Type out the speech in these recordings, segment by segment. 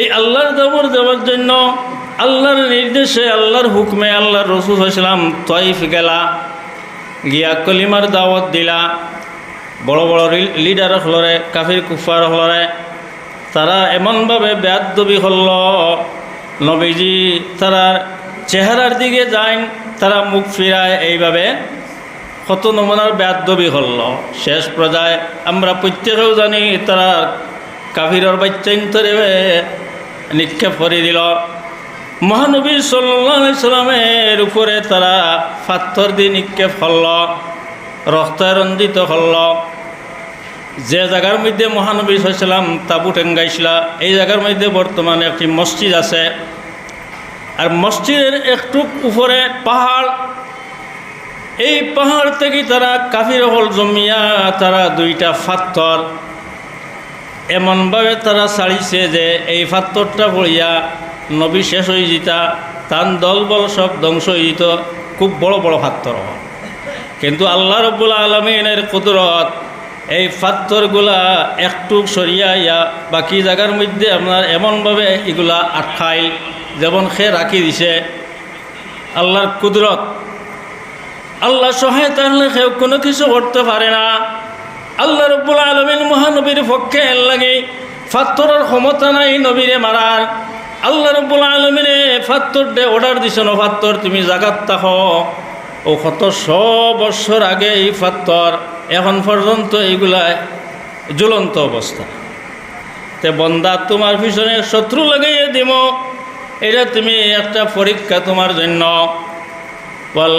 এই আল্লাহর দাবর দেওয়ার জন্য আল্লাহর নির্দেশে, আল্লাহর হুকমে, আল্লাহর রসুল হয়েছিলাম তয়ফ গেলা, গিয়া কলিমার দাওয়াত দিলা, বড় বড় লিডার হলরে, কাফির কুফার হলরে, তারা এমনভাবে বেয়াদবি হল নবীজি তারা চেহারার দিকে যাইন, তারা মুখ ফিরায়, এইভাবে কত নমুনার বেয়াদবি হল শেষ পর্যায়ে আমরা প্রত্যেকেও জানি তারা কাফিরর বাচ্চান্তরে নিক্ষেপ করে দিল। মহানবী সাল্লামের উপরে তারা পাথর দিয়ে নিক্ষেপ হল রক্তায় রঞ্জিত হল। যে জায়গার মধ্যে মহানবী সাল্লাম তাবু টেঙ্গাইছিলা এই জায়গার মধ্যে বর্তমানে একটি মসজিদ আছে। আর মসজিদের একটু উপরে পাহাড়। এই পাহাড় থেকে তারা কাফির হল জমিয়া তারা দুইটা ফাত্তর এমনভাবে তারা ছাড়িছে যে এই ফাত্তরটা পড়িয়া নবী শেষ হয়ে যেতা, তান দল বল সব ধ্বংস হয়ে যেত, খুব বড় বড় ফাত্তর কিন্তু আল্লাহ রব্বুল আলমিনের কুদরত এই ফাত্তরগুলা একটু সরিয়াইয়া বাকি জায়গার মধ্যে আপনার এমনভাবে এগুলা আটকাইল, যেমন সে রাখি দিছে। আল্লাহর কুদরত। আল্লাহ সহায়তা হলে কেউ কোনো কিছু করতে পারে না। আল্লাহ রব্বুল আলমিন মহানবীর পক্ষে লাগে ফাত্তরের ক্ষমতা নাই নবীরে মারার। আল্লাহ রব্বুল আলমিনে ফাত্তর দে অর্ডার দিছ ন ফাত্তর, তুমি জাগাত তাহ ও কত শ বছর আগে এই ফাত্তর, এখন পর্যন্ত এইগুলা জ্বলন্ত অবস্থা। তে বন্দা, তোমার পিছনে শত্রু লাগাইয়ে দিব এটা তুমি একটা পরীক্ষা তোমার জন্য। ওয়াল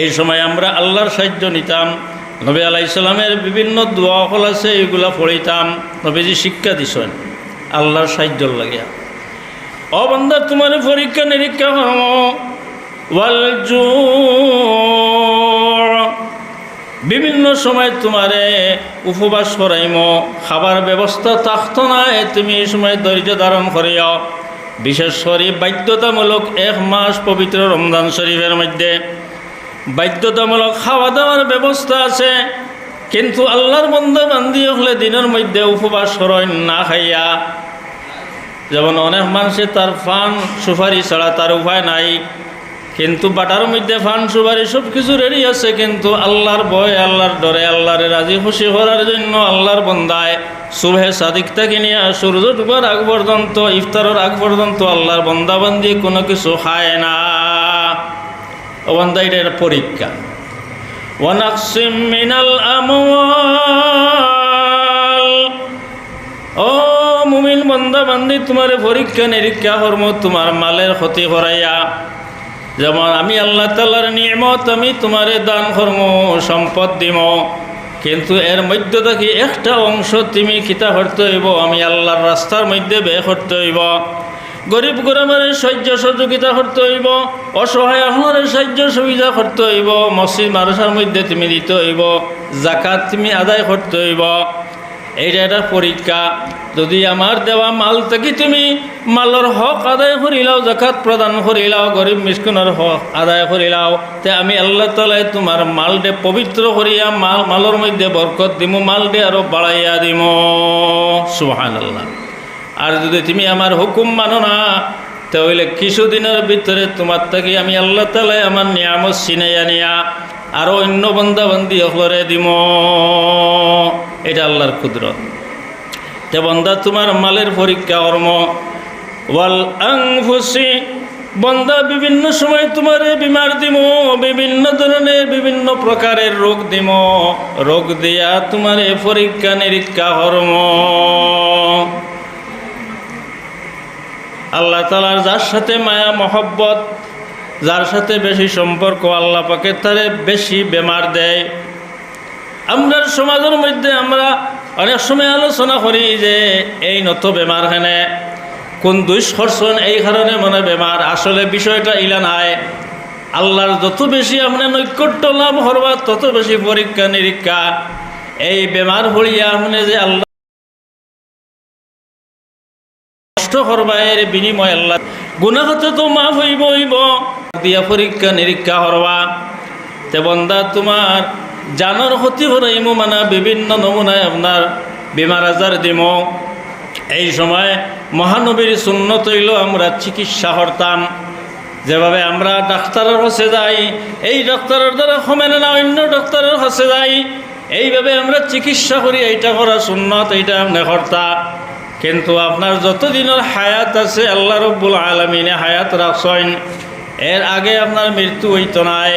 এই সময় আমরা আল্লাহর সাহায্য নিতাম, নবী আলাইসালামের বিভিন্ন দোয়া হল আছে এগুলা পড়িতাম, নবীজি শিক্ষা দিছেন আল্লাহর সাহায্য লাগিয়া। অবন্ধা তোমার পরীক্ষা নিরীক্ষা হম বিভিন্ন সময় তোমারে উপবাস করাইম, খাবার ব্যবস্থা থাকতো না, তুমি এই সময় ধৈর্য ধারণ করিও বিশেষ করে বাধ্যতামূলক এক মাস পবিত্র রমজান শরীফের মধ্যে। বাধ্যতামূলক খাওয়া দাওয়ার ব্যবস্থা আছে। কিন্তু আল্লাহর বন্ধ বান্ধি হলে দিনের মধ্যে উপবাস করেন না খাইয়া। যেমন অনেক মানুষে তার ফান সুপারি ছাড়া তার উপায় নাই। কিন্তু বাটার মধ্যে ফান সুপারি সব কিছু রেডি আছে, কিন্তু আল্লাহর ভয়, আল্লাহর ডরে, আল্লাহর রাজি খুশি করার জন্য আল্লাহর বন্দায় শুভে সাদিক থেকে নিয়ে সূর্য ডুবার আগ পর্যন্ত, ইফতারের আগ পর্যন্ত আল্লাহর বন্দাবান্দি কোনো কিছু খায় না। ওয়ান্দা এটা একটা পরীক্ষা ওয়ানাকসিম মিনাল আমওয়াল। ও মুমিন বন্দা বান্দি তোমার পরীক্ষা নিরীক্ষা কর্ম, তোমার মালের ক্ষতি করাইয়া। যেমন আমি আল্লাহ তাল্লার নিয়মত, আমি তোমারে দান কর্ম, সম্পদ দিব কিন্তু এর মধ্যে থাকি একটা অংশ তুমি কিতা করতে হইব? আমি আল্লাহর রাস্তার মধ্যে বে করতে হইব। গরিব গরিবের সাহায্য সহযোগিতা করতে হইব, অসহায় আহলের সাহায্য সুবিধা করতে হইব, মসজিদ মারসার মধ্যে তুমি দিতে হইব জাকাত তুমি আদায় করতে হইব। এইটা একটা পরীক্ষা। যদি আমার দেওয়া মাল থেকে তুমি মালর হক আদায় করিলাও জাকাত প্রদান করিলাও গরিব মিসকুনের হক আদায় করিলাও তে আমি আল্লাহ তালাই তোমার মাল দে পবিত্র করিয়া মাল, মালর মধ্যে বরকত দিমু মাল দে আরও বাড়াইয়া দিম। সুহান আল্লাহ আর যদি তুমি আমার হুকুম মানো না, তাহলে কিছুদিনের ভিতরে তোমার থেকে আমি আল্লাহ তালাই আমার নিয়ামত চিনাইয়া নিয়া আরও অন্য বন্দা বন্দি হলরে দিম। এটা আল্লাহর কুদরত। তে বন্দা, তোমার মালের পরীক্ষা কর্ম। ওয়াল আংফুসি বন্দা, বিভিন্ন সময় তোমার বিমার দিম, বিভিন্ন ধরনের, বিভিন্ন প্রকারের রোগ দিম। রোগ দিয়া তোমার পরীক্ষা নিরীক্ষা কর্ম। আল্লাহ তালার যার সাথে মায়া, মহব্বত, যার সাথে বেশি সম্পর্ক, আল্লাহ পাকে তারে বেশি বেমার দেয়। আমরা সমাজের মধ্যে আমরা অনেক সময় আলোচনা করি যে, এই নত বেমার হেনে কোন দুষ্কর্ষণ এই কারণে মনে বেমার? আসলে বিষয়টা ইলা নাই। আল্লাহর যত বেশি আপনার নৈকট্য লাভ করবা, তত বেশি পরীক্ষা নিরীক্ষা এই বেমার হলিয়া আপনি যে আল্লাহ এর বিনিময় আল্লাহ। গুনাহতে তো মাফ হইব হইব। দিয়া পরীক্ষা নিরীক্ষা করবা তে বন্দা, তোমার জানর ক্ষতি হরাইমু মানে বিভিন্ন নমুনায় আপনার বেমার আজার দিম এই সময় মহানবীর সুন্নত হইল আমরা চিকিৎসা করতাম যেভাবে আমরা ডাক্তারের কাছে যাই, এই ডাক্তারের দ্বারা কমে না, অন্য ডাক্তারের কাছে যাই, এইভাবে আমরা চিকিৎসা করি, এইটা করা সুন্নত, এইটা আপনি কর্তা কিন্তু আপনার যতদিনের হায়াত আছে, আল্লাহ রব্বুল আলমিনে হায়াত রাখছেন। এর আগে আপনার মৃত্যু হইতো নাই,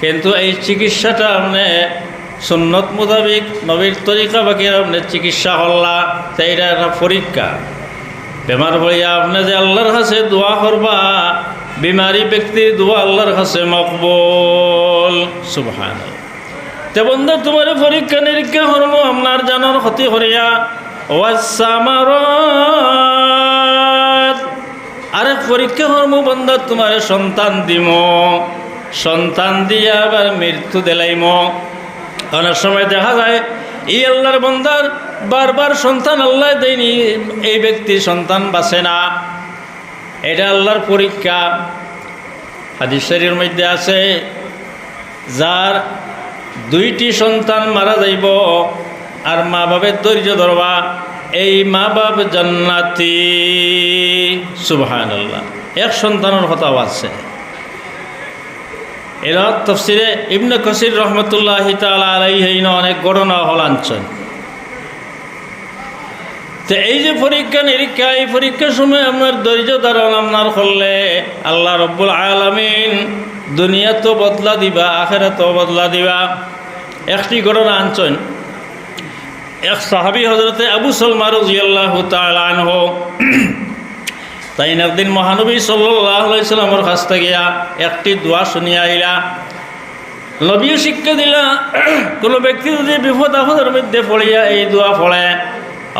কিন্তু এই চিকিৎসাটা আপনি সুন্নত মোতাবিক নবীর তরিকা বাকি আপনি চিকিৎসা করলা তো এটা একটা পরীক্ষা। বেমার হইয়া আপনি যে আল্লাহর কাছে দোয়া করবা, বিমারি ব্যক্তির দোয়া আল্লাহর কাছে মকবল সুবহান তে বন্ধু, তোমার পরীক্ষা নিরীক্ষা করব আপনার জানার ক্ষতি করিয়া ওয়াসামার আরেক পরীক্ষা করব বন্ধ তোমার সন্তান দিম। সন্তান দিয়া আবার মৃত্যু দিলাইম। অনেক সময় দেখা যায়, এই আল্লাহর বন্দার বারবার সন্তান আল্লাহ দেয়নি, এই ব্যক্তির সন্তান বাঁচে না। এটা আল্লাহর পরীক্ষা। হাদিসের মধ্যে আছে, যার দুইটি সন্তান মারা যাইব আর মা বাপের ধৈর্য ধরবা। এই মা বাপ জান্নাতি। সুবহান আল্লাহ এক সন্তানের কথাও আছে এরা তফসিরে ইবনে কসির রহমতুল্লাহ তালা আলাইহিন অনেক ঘটনা হলাঞ্চন। তো এই যে পরীক্ষা, নিরীক্ষা, এই পরীক্ষার সময় আপনার ধৈর্য ধারণ আপনার করলে আল্লাহ রব্বুল আলমিন দুনিয়া তো বদলা দিবা আখেরা তো বদলা দিবা। একটি ঘটনা আনছেন। এক সাহাবি হজরতে আবু সলমা রাজিয়াল্লাহ তালানহ তাই একদিন মহানবী সাল্লামের কাছ থেকে একটি দোয়া শুনিয়া আইলা। নবীও শিক্ষা দিলা, কোনো ব্যক্তি যদি বিপদ আপদের মধ্যে পড়িয়া এই দোয়া পড়ে,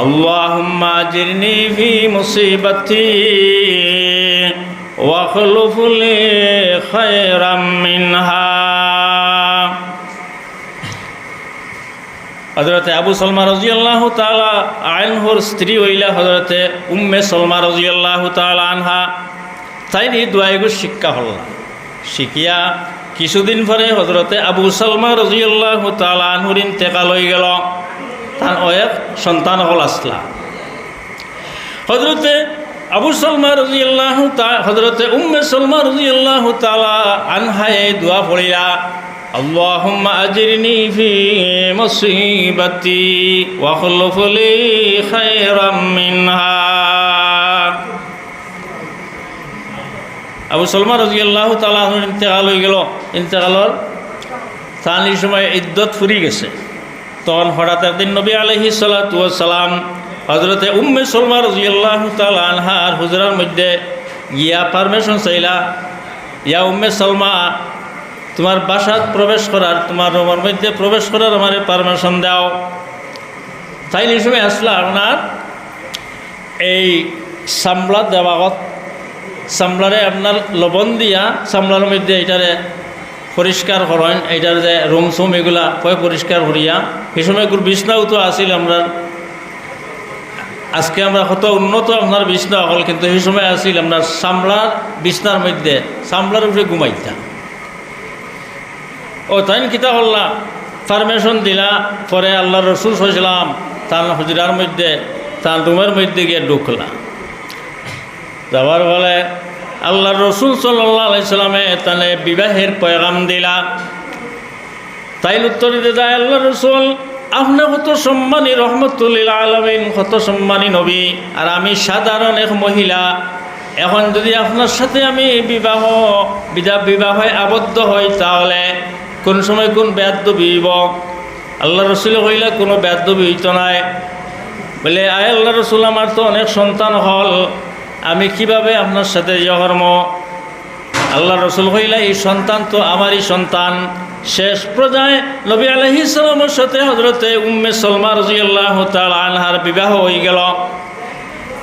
আল্লাহুম্মা জিরনি ফি মুসিবাতি ওয়াখলুফ লি খায়রাম মিনহা। হজরতে আবু সলমা রাজিয়াল্লাহ তালা আইনহর স্ত্রী হইলা হজরতে উম্মে সলমা রাজিয়াল্লাহ তালা আনহা তাই নি দোয়াইগুর শিক্ষা হল। শিখিয়া কিছুদিন পরে হজরতে আবু সালমা রাজিয়াল্লাহ তালা আনহুর ইন্তেকাল হয়ে গেল। তার অয়েক সন্তান হল আসলা। হজরতে আবু সালমা রাজিয়াল্লাহ তা হজরতে উম্মে সলমা রাজিয়াল্লাহ তালা আনহা এই দোয়া পড়িয়া اللهم أجرني في مصيبتي واخلف لي خيرا منها আবু সলমা রাজি আল্লাহ তালা ইন্তেকাল হয়ে গেল ইন্তেকালর তানি সময় ইদ্যত ফুরি গেছে তখন হঠাৎ একদিন নবী আলহি সালাম হজরতে উম্মে সলমা রাজি আল্লাহ তালা আনহার হুজরার মধ্যে গিয়া পারমিশন চাইলা ইয়া উম্মে সলমা তোমার বাসাত প্রবেশ করার, তোমার রুমের মধ্যে প্রবেশ করার আমার পারমিশন দাও। তাই সময় আসলা আপনার এই সামলা দেওয়াগত। সামলারে আপনার লবণ দিয়া সামলার মধ্যে এইটারে পরিষ্কার করেন, এইটার যে রুম সুম এগুলা কয় পরিষ্কার করিয়া। সেই সময় বিছনাও তো আসিল আমরা। আজকে আমরা কত উন্নত আপনার বিছনা হল কিন্তু সেই সময় আসিল আপনার সামলার বিছনার মধ্যে সামলার উপরে ঘুমাইতাম। ও তাই কিতা করলা পারমিশন দিলা, পরে আল্লাহ রসুল হয়েছিলাম তার হুজরার মধ্যে, তার রুমের মধ্যে গিয়ে ঢুকলা। যাওয়ার ফলে আল্লাহ রসুল সাল্লামে তাহলে বিবাহের পয়গাম দিলা। তাই উত্তর দিতে যায় আল্লাহ রসুল, আপনি কত সম্মানী, রহমতুল্লিল আলমিন, কত সম্মানী নবী, আর আমি সাধারণ এক মহিলা। এখন যদি আপনার সাথে আমি বিবাহ, বিধা বিবাহে আবদ্ধ হই তাহলে কোন সময় কোন ব্যাধ বিব আল্লাহ রসুল হইলে কোনো ব্যাধ হইত নাই। বলে, আয় আল্লাহ রসুল, আমার তো অনেক সন্তান হল, আমি কীভাবে আপনার সাথে জহর্ম আল্লাহ রসুল হইলে, এই সন্তান তো আমারই সন্তান। শেষ পর্যায়ে নবী আলহি সালামের সাথে হজরতে উম্মে সলমা রাজিয়াল্লাহ তাল আনহার বিবাহ হয়ে গেল।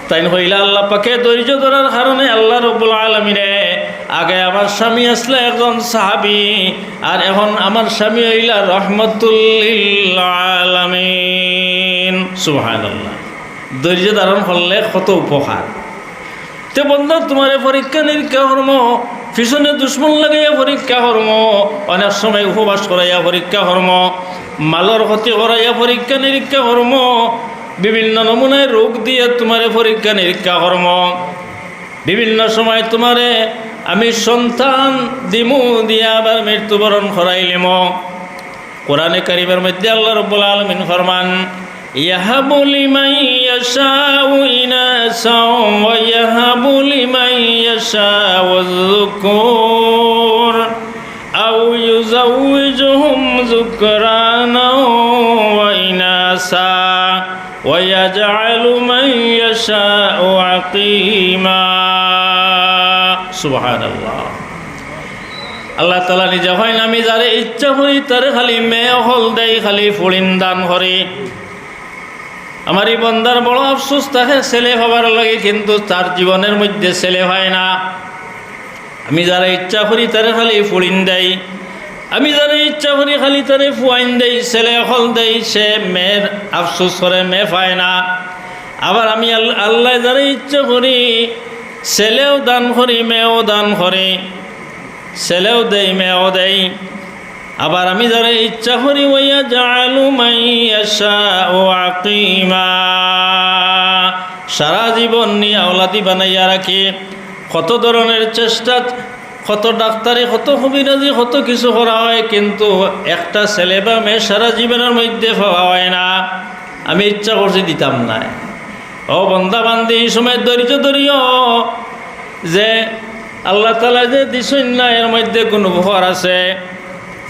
তাই হইলা আল্লাহ পাকে ধৈর্য ধরার কারণে আল্লাহ রব্বুল আলমিনে আগে আমার স্বামী আসলে একজন সাহাবি, আর এখন আমার স্বামী হইলা সুহান আল্লাহ ধৈর্য ধারণ করলে কত উপকার। তে বন্ধু, তোমার পরীক্ষা নিরীক্ষা কর্ম, পিছনে দুশ্মন লাগাইয়া পরীক্ষা কর্ম, অনেক সময় উপবাস করাইয়া পরীক্ষা কর্ম, মালর ক্ষতি করাইয়া পরীক্ষা নিরীক্ষা কর্ম, বিভিন্ন নমুনায় রোগ দিয়ে তোমারে পরীক্ষা নিরীক্ষা কর্ম। বিভিন্ন সময় তোমারে আমি সন্তান দিমু দিয়া আবার মৃত্যুবরণ করাইলিম কোরআনে কারিমের মধ্যে আল্লাহ রব্বুল আলমিন ফরমান يهب لمن يشاء إناثا ويهب لمن يشاء الذكور أو يزوجهم ذكرانا وإناثا ويجعل من يشاء عقيما আল্লাহ তালা নিজে হয় আমি যারে ইচ্ছা করি তারে খালি মেয়ে হল দেয় খালি ফুলিন দান করে। আমার এই বন্দার বড় আফসোস থাকে ছেলে হবার লাগে কিন্তু তার জীবনের মধ্যে ছেলে হয় না। আমি যারা ইচ্ছা করি তারে খালি ফুলিন দেয় আমি যারা ইচ্ছা করি খালি তারে ফুয়াইন দেই, ছেলে হল দেই, সে মেয়ের আফসোস করে, মেয়ে পায় না। আবার আমি আল্লাহ যারা ইচ্ছা করি ছেলেও দান করি, মেয়েও দান করে। ছেলেও দেই, মেয়েও দেই। আবার আমি যারা ইচ্ছা করি ওইয়া জালু মাইয়াশা সারা জীবন নিয়ে আওলাদি বানাইয়া রাখি। কত ধরনের চেষ্টা, কত ডাক্তারি, কত কবিরাজি, কত কিছু করা হয়, কিন্তু একটা ছেলে বা মেয়ে সারা জীবনের মধ্যে পাওয়া হয় না। আমি ইচ্ছা করছি দিতাম না। ও বন্দা বান্দি এই সময় ধৈর্য ধরিও। যে আল্লাহ তালা যে দিছইন না, এর মধ্যে কোনো ভর আছে?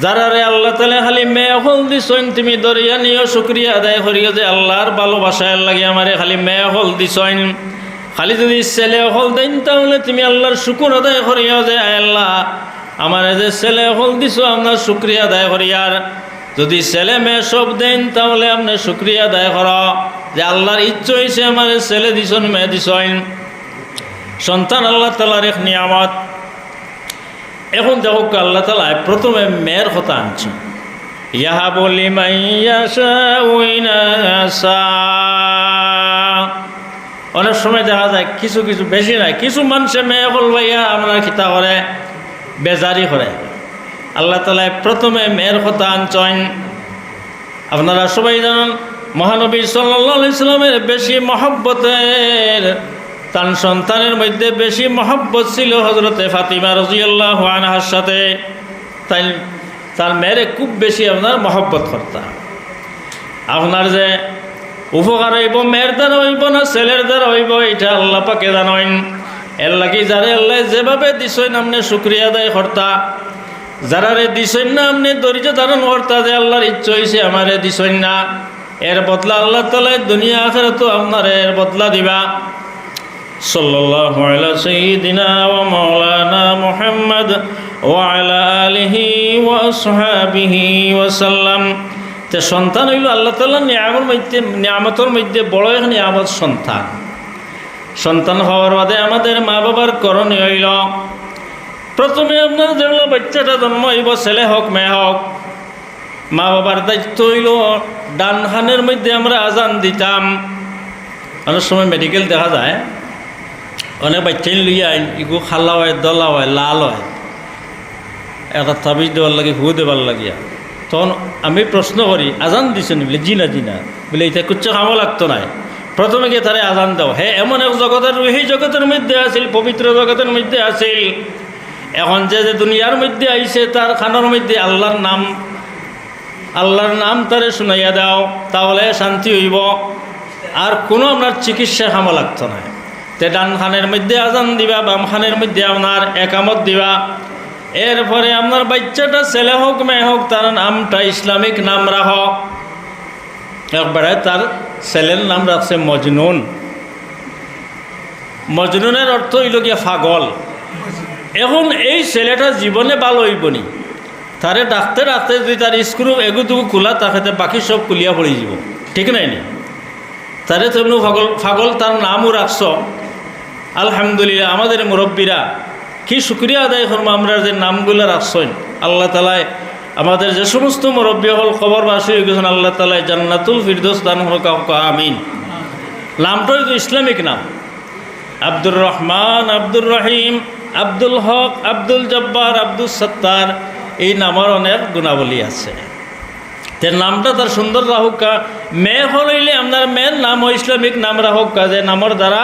যারা রে আল্লাহ তালা খালি মেয়ে হল দিছইন তুমি দরিয়া নিও, শুক্রিয়া আদায় করিও যে আল্লাহর ভালোবাসায় লাগে আমারে খালি মেয়ে হল দিছইন খালি যদি ছেলে হল দেন, তাহলে তুমি আল্লাহর শুকুর আদায় করিও যে আল্লাহ। আমার যে ছেলে হল দিছ আপনার শুক্রিয়া আদায় করিয়ার যদি ছেলে মেয়ে সব দেন, তাহলে আপনি শুক্রিয়া আদায় কর। যে আল্লাহর ইচ্ছা হয়েছে আমার ছেলে দিছন, মেয়ে দিছইন। সন্তান আল্লাহ তালার এক নিয়ামত। এখন দেখো আল্লাহ তালা প্রথমে মেয়ের কথা আনছে। ইহা বলি অনেক সময় দেখা যায় কিছু কিছু, বেশি নাই, কিছু মানুষে মেয়ে হল ভাইয়া আমরা খিতা করে, বেজারি করে। আল্লাহ তালায় প্রথমে মেয়ের কথা আনছেন। আপনারা সবাই জানেন মহানবী সাল্লাহ ইসলামের বেশি মহব্বতের, তার সন্তানের মধ্যে বেশি মহব্বত ছিল হজরতে ফাতিমা রজিয়াল্লাহ আনহার সাথে। তাই তার মেয়েরে খুব বেশি আপনার মহব্বত করতাম আপনার যে উপকার হইব, মেয়ের দ্বারা হইব না, ছেলের দ্বারা হইব, এটা আল্লাহ পাকে জানেন। এর লাগি যারে আল্লাহ যেভাবে দিছইন আপনি শুক্রিয়া আদায় কর্তা। যারা রে দিছইন না, আপনি ধৈর্য ধারণ কর্তা যে আল্লাহর ইচ্ছা হয়েছে আমারে দিছইন না। এর বদলা আল্লাহ তালায় দুনিয়া আখের তো আপনার এর বদলা দিবা। তে সন্তান হইল আল্লাহ তাআলা নিয়ামতের মধ্যে নিয়ামতের মধ্যে বড় এক নিয়ামত সন্তান। সন্তান হওয়ার বাদে আমাদের মা বাবার করণীয় হইল, প্রথমে আপনার যেগুলো বাচ্চাটা জন্ম হইব, ছেলে হোক, মেয়ে হোক মা বাবার দায়িত্ব হইল ডান হানের মধ্যে আমরা আজান দিতাম। অনেক সময় মেডিকেল দেখা যায়, অনেক বাচ্চাই লইয়া আইন, ইগু খালা হয়, দলা হয়, লাল হয়। এটা তাবিজ দেওয়ার লাগে, হু দেবার লাগিয়া। তখন আমি প্রশ্ন করি, আজান দিছেন বলে, জি না জি না। বলে এটা কুচ্ছ খামো লাগতো নাই। প্রথমে গিয়ে তারে আজান দাও। হে, এমন এক জগতের সেই জগতের মধ্যে আছিল, পবিত্র জগতের মধ্যে আছিল। এখন যে যে দুনিয়ার মধ্যে আইছে, তার খানোর মধ্যে আল্লাহর নাম আল্লাহর নাম তারে শুনাইয়া দাও, তাহলে শান্তি হইব। আর কোনো আপনার চিকিৎসা খামো লাগতো না। তে ডান খানের মধ্যে আজান দিবা, বাম খানের মধ্যে আপনার একামত দিবা। এরপরে আপনার বাচ্চাটা ছেলে হোক, মেয়ে হোক, তার নামটা ইসলামিক নাম রাখ। একবারে তার ছেলের নাম রাখছে মজনুন। মজনুনের অর্থ হইল গিয়া ফাগল। এখন এই ছেলেটা জীবনে ভালো হইব নি তারে ডাকতে ডাকতে যদি তার স্ক্রু এগুটুকু খোলা তাকে বাকি সব কুলিয়া পড়ে যাব। ঠিক নাই নি? তারে তেমনি ফাগল ফাগল তার নামও রাখছ। আলহামদুলিল্লাহ, আমাদের মুরব্বীরা কি শুক্রিয়া আদায় করব আমরা যে নামগুলো রাখছেন আল্লাহ তালায় আমাদের যে সমস্ত মুরব্বী হল খবরবাসী হয়ে গেছেন, আল্লাহ তালায় জান্নাতুল ফিরদোস দান হোক আমিন। নামটাই তো ইসলামিক নাম। আব্দুর রহমান, আব্দুর রহিম, আব্দুল হক, আব্দুল জব্বার আব্দুল সত্তার এই নামের অনেক গুণাবলী আছে। তে নামটা তার সুন্দর রাহুকা মেয়ে হইলে আপনার মেয়ের নাম ও ইসলামিক নাম রাহুকা, যে নামের দ্বারা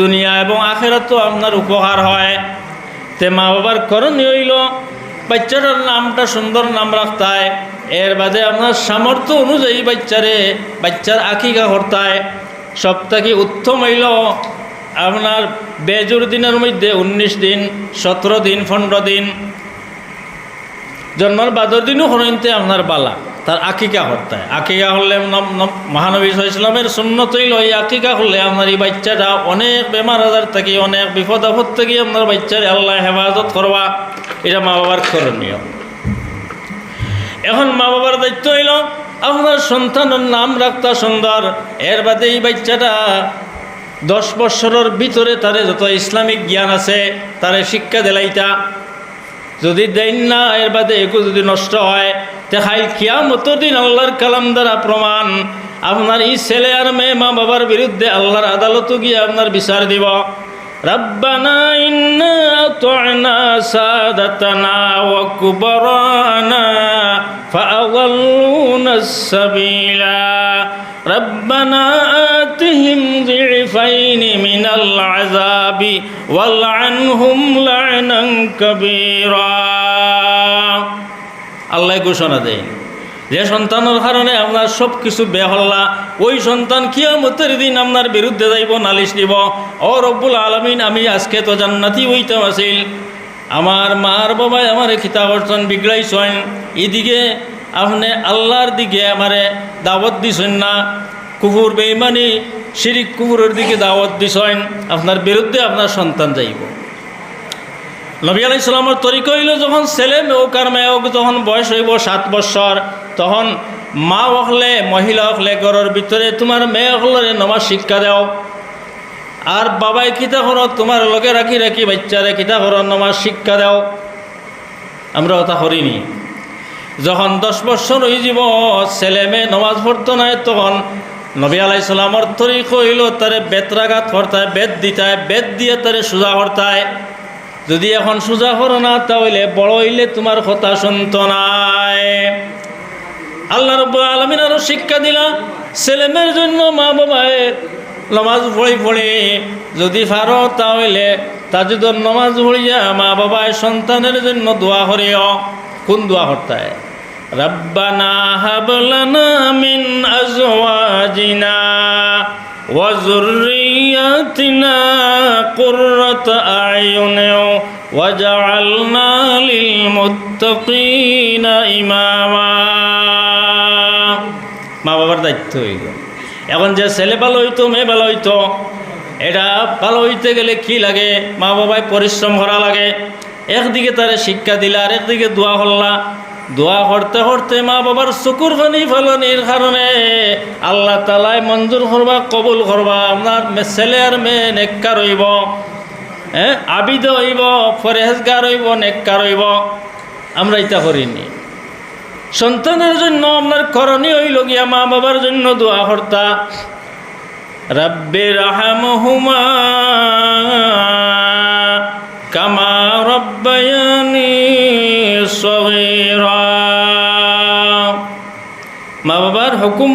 দুনিয়া এবং আখেরাত আপনার উপকার হয়। তে মা বাবার করণীয় হইল, বাচ্চাটার নামটা সুন্দর নাম রাখতায় এর বাদে আপনার সামর্থ্য অনুযায়ী বাচ্চারে, বাচ্চার আকিকা হরতায় সপ্তাহে উত্তম হইল, আপনার বেজুর দিনের মধ্যে উনিশ দিন, সতেরো দিন, পনেরো দিন। জন্মের বাদর দিনও হরইনতে আপনার বালা। তার আকিকা হরতায় আকিকা হলে মহানবী ইসলামের সুন্নতই লই আকিকা হলে আপনার এই বাচ্চাটা অনেক বেমার আজার থেকে, অনেক বিপদ আপদ থেকে আপনার বাচ্চারে আল্লাহ হেফাজত করবা এটা মা বাবার করণীয়। এখন মা বাবার দায়িত্ব হইল আপনার সন্তানের নাম রাখতা সুন্দর। এর বাদে এই বাচ্চাটা দশ বৎসরের ভিতরে তারে যত ইসলামিক জ্ঞান আছে, তারে শিক্ষা দিলাইতা। যদি দেন না, এর বাদে একু যদি নষ্ট হয়, দেখাই কিয়া কিয়ামত দিন আল্লাহর কালাম দ্বারা প্রমাণ, আপনার এই ছেলে আর মেয়ে মা বাবার বিরুদ্ধে আল্লাহর আদালতও গিয়ে আপনার বিচার দিব। ربنا إنا أطعنا سادتنا وكبرانا فأضلونا السبيلا ربنا آتهم ضعفين من العذاب والعنهم لعنا كبيرا الله يكون شنا دين যে সন্তানের কারণে আপনার সব কিছু বেহল্লা, ওই সন্তান কিয়ামতের দিন আপনার বিরুদ্ধে যাইব, নালিশ দিব। ও রব্বুল আলমিন, আমি আজকে তো জান্নাতি হইতাম আছিল আমার মার বাবাই আমার খিতাব অর্জন বিগড়াইছেন। এদিকে আপনি আল্লাহর দিকে আমারে দাওয়াত দিছেন না। কুকুর বেইমানি শিরিক কুকুরের দিকে দাওয়াত দিছেন। আপনার বিরুদ্ধে আপনার সন্তান যাইব। নবী আলাই সালামর তরিকা হইল, যখন ছেলে মেয়েক আর মেয়েক যখন বয়স হইব সাত বছর তখন মা হকলে মহিলা হকলে ঘরের ভিতরে তোমার মেয়ে হকলরে নমাজ শিক্ষা দেও। আর বাবাই কিতা করো তোমার লগে রাখি রাখি বাচ্চারে কিতা করো নমাজ শিক্ষা দেও। আমরা ওটা করিনি যখন দশ বছর হয়ে যাব, ছেলে মেয়ে নমাজ পড়তো না তখন নবী আলাই সালামর তরিক হইল তারে বেতরাঘাত করতায় বেদ দিতায় বেদ দিয়ে তারে সোজা করতায় যদি এখন সোজা করো না তাহলে বড় হইলে তোমার কথা শুনত নাই। আল্লাহ রব আলমিন আরও শিক্ষা দিলা ছেলেমেয়ের জন্য মা বাবায় নমাজ পড়ি পড়ে যদি পারো তাহলে তাজুদর নমাজ পড়িয়া মা বাবায় সন্তানের জন্য দোয়া করিও কোন দোয়া করতায় রব্বানা হাবলানা মিন আজওয়াজিনা وذرياتنا قرة أعين وجعلنا للمتقين إماما মা বাবার দায়িত্ব হইল এখন যে ছেলে ভালো হইতো মেয়ে ভালো হইতো এটা ভালো হইতে গেলে কি লাগে মা বাবায় পরিশ্রম করা লাগে একদিকে তারে শিক্ষা দিলা আর একদিকে দোয়া করলা দোয়া করতে করতে মা বাবার চকুর ফানি ফলনির কারণে আল্লাহ তালাই মঞ্জুর করবা কবুল করবা আপনার মে- ছেলে আর মেয়ে নেককার হইব হ্যাঁ আবিদ হইব ফরেজগার হইব, নেককার হইব। আমরা এটা করিনি। সন্তানের জন্য আপনার করণীয় হইল গিয়া মা বাবার জন্য দোয়া হর্তা রব্বে রাহামহুমা কামা রব্বায়ানি মা বাবার হুকুম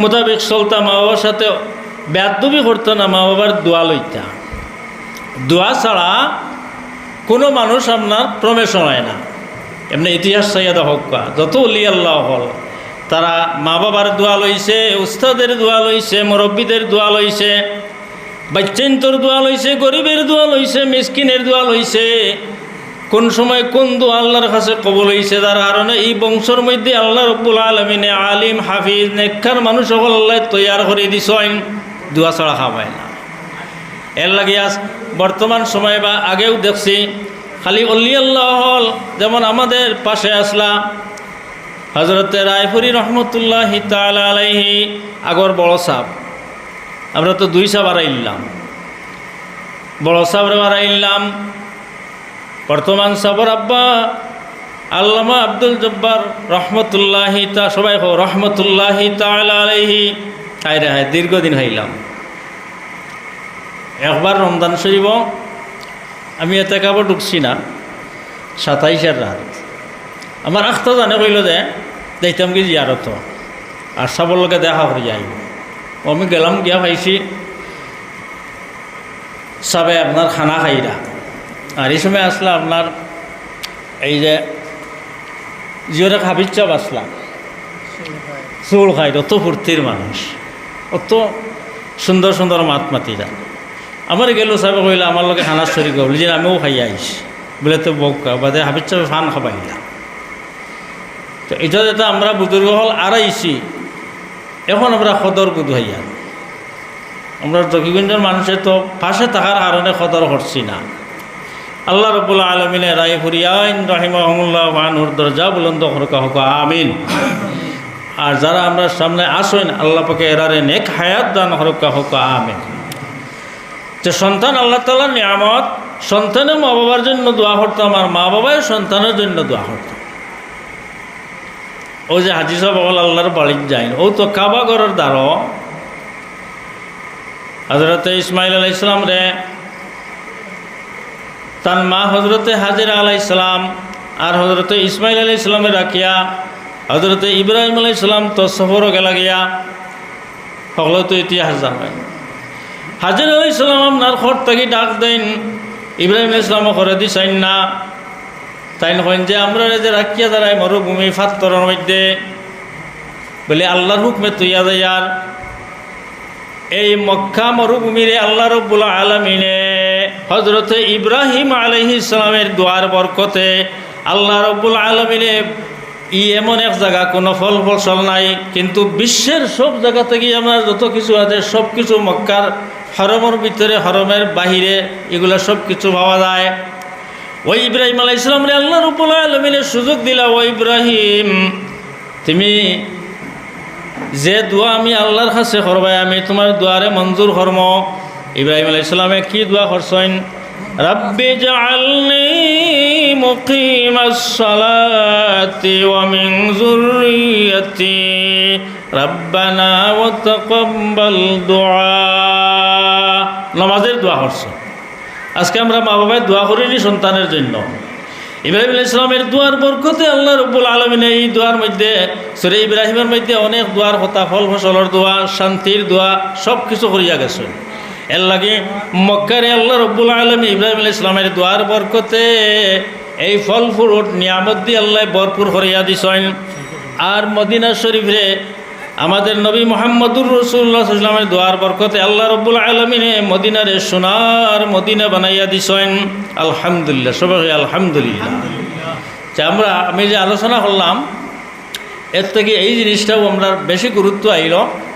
মোতাবেক চলতা মা বাবার সাথে ব্যাধবি করতো না মা বাবার দোয়া লইতা। দোয়া ছাড়া কোনো মানুষ আপনার প্রবেশ হয় না। এমনি ইতিহাস সৈয়দ হকা যত উলি আল্লাহ হল, তারা মা বাবার দোয়া লইছে, উস্তাদের দোয়া লইছে, মুরব্বীদের দোয়া লইছে বাচ্চেন্তর দোয়া লইছে, গরিবের দোয়া লইছে, মিসকিনের দোয়া লইছে। কোন সময় কোন দোয়া আল্লাহর কাছে কবল হইছে, তার কারণে এই বংশর মধ্যে আল্লাহ রব্বুল আলমিনে আলিম, হাফিজ নেকখার মানুষ সকল আল্লাহ তৈয়ার করে দিছেন। দোয়া ছাড়া খাবায় না। এর লাগে আজ বর্তমান সময় বা আগেও দেখছি, খালি অলি আল্লাহ হল যেমন আমাদের পাশে আসলা হজরতে রায়পুরি রহমতুল্লাহ তালা আলাইহি, আগর বড় সাপ। আমরা তো দুই সাপ আড়াইলাম বড় সাবরে বাড়াইলাম বর্তমান সাবর আব্বা আল্লামা আব্দুল জব্বার রহমতুল্লাহি তা, সবাই রহমতুল্লাহি তালা আলাইহি হাই রে হাই দীর্ঘদিন হাইলাম। একবার রমজান শরীফ আমি এতে কাপড় ঢুকছি না সাতাইশের রাত। আমার আখতা জানে কইল যে যাইতাম কি জিয়ারত? আর সবর লোকে দেখা করে যাই। আমি গেলাম গিয়া পাইছি সবে আপনার খানা খাইরা। আর এই সময় আসলে আপনার এই যে জিওরে হাবিজ চাপ আসলাম চুল খাই অত ফুর্তির মানুষ অত সুন্দর সুন্দর মাত মাতিরা। আমার গেল সাহেব কইলা আমার লগে খানা চুরি করল যে আমিও খাই আইস বলে তো বকা বাদে হাবিজ চাপে ফান খাবাইলা তো এটা যেটা আমরা বুজুর্গ হল আড়াইছি এখন আমরা সদর বুধ হইয়া আমরা দক্ষিণগঞ্জের মানুষের তো পাশে থাকার কারণে সদর করছি না। আল্লাহ রবুল্লা আলমিনে রায় ফুরিয়াইন রাহিমাহমুল্লাহ মানুর দরজা বুলন্দ হরকা হক আমিন। আর যারা আমরা সামনে আসেন আল্লাহ পাকে এরারে নেক হায়াত দান হরকা হক আমিন। যে সন্তান আল্লাহ তালার নিয়ামত, সন্তানের মা বাবার জন্য দোয়া করতাম আর মা বাবাই সন্তানের জন্য দোয়া করতাম ও যে হাজি সাহেব আল্লাহর বাড়ির যাই ও তো কাবা ঘরের দ্বারো হজরতে ইসমাইল আলাই ইসলাম রে, তার মা হজরতে হাজির আলাই ইসলাম আর হজরতে ইসমাইল আলাই ইসলামে রাখিয়া হজরতে ইব্রাহিম আলাই ইসলাম তো সফরও গেলা গিয়া সকলে তো ইতিহাস জানাই হাজির আলাই ইসলাম আপনার ঘর থেকে ডাক দেন। ইব্রাহিম ইসলামও করে দিছেন না। তাই নয় যে, আমরা যে রাখিয়া দাঁড়াই মরুভূমি ফাত্তরের মধ্যে। বলে, আল্লাহর হুকমে তুইয়া যায় আর। এই মক্কা মরুভূমিরে আল্লাহ রব্বুল আলমিনে। হজরতে ইব্রাহিম আলহি ইসলামের দোয়ার বরকতে আল্লাহ রব্বুল আলমিনে ই এমন এক জায়গা, কোনো ফল ফসল নাই। কিন্তু বিশ্বের সব জায়গা থেকে আমার যত কিছু আছে সব কিছু মক্কার হরমের ভিতরে, হরমের বাহিরে এগুলো সব কিছু পাওয়া যায়। ওই ইব্রাহিম আলাহ ইসলাম রে আল্লাহ রুপুল সুযোগ দিলা, ও ইব্রাহিম, তুমি যে দোয়া আমি আল্লাহর কাছে করবাই, আমি তোমার দোয়ারে মঞ্জুর হরম ইব্রাহিম আলাহ ইসলামে কি দোয়া করছেন? জাআলনি মুকিমাস সালাতি ওয়া মিন যুররিয়্যাতি রাব্বানা ওয়া তাকাব্বাল দুআ। নামাজের দোয়া করছে। আজকে আমরা মা বাবায় দোয়া করিনি সন্তানের জন্য। ইব্রাহিম ইসলামের দুয়ার বরকতে আল্লাহ রব্বুল আলমিনে এই দুয়ার মধ্যে, সুরে ইব্রাহিমের মধ্যে অনেক দুয়ার কথা ফল ফসলের দোয়া, শান্তির দোয়া সব কিছু করিয়া গেছে এর লাগে মক্কারে আল্লাহ রব্বুল আলমী ইব্রাহিম আলাইহিস ইসলামের দুয়ার বরকতে এই ফল ফুরুট নিয়ামত দিয়ে আল্লাহ ভরপুর করিয়া দিছেন। আর মদিনা শরীফরে আমাদের নবী মোহাম্মদুর রসুল্লাহ ইসলামের দোয়ার বরকতে আল্লাহ রব্বুল আলমিনে মদিনারে সোনার মদিনা বানাইয়া দিছেন। আলহামদুলিল্লাহ, সবাই আলহামদুলিল্লাহ। যে আমরা, আমি যে আলোচনা করলাম, এর থেকে এই জিনিসটাও আমরা বেশি গুরুত্ব আইল।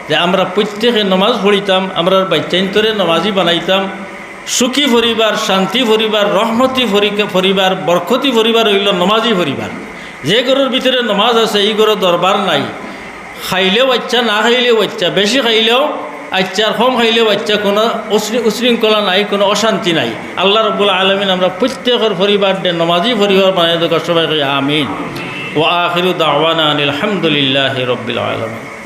যে আমরা প্রত্যেকে নমাজ পড়িতাম, আমরা বাচ্চান্তরে নমাজই বানাইতাম। সুখী পরিবার, শান্তি পরিবার, রহমতি পরিবার, বরকতি পরিবার হইল নমাজি পরিবার। যে গরুর ভিতরে নমাজ আছে, এই গরুর দরবার নাই। খাইলেও বাচ্চা, না খাইলেও বাচ্চা, বেশি খাইলেও আচ্ছা কম খাইলেও বাচ্চা, কোনো উশৃঙ্খলা নাই, কোনো অশান্তি নাই। আল্লাহ রব্বুল আলমিন আমরা প্রত্যেকের পরিবার দে নমাজি পরিবার মানে সবাই আমিন। ও আখিরু দাওয়ানা আলহামদুলিল্লাহ রব্বিল আলমিন।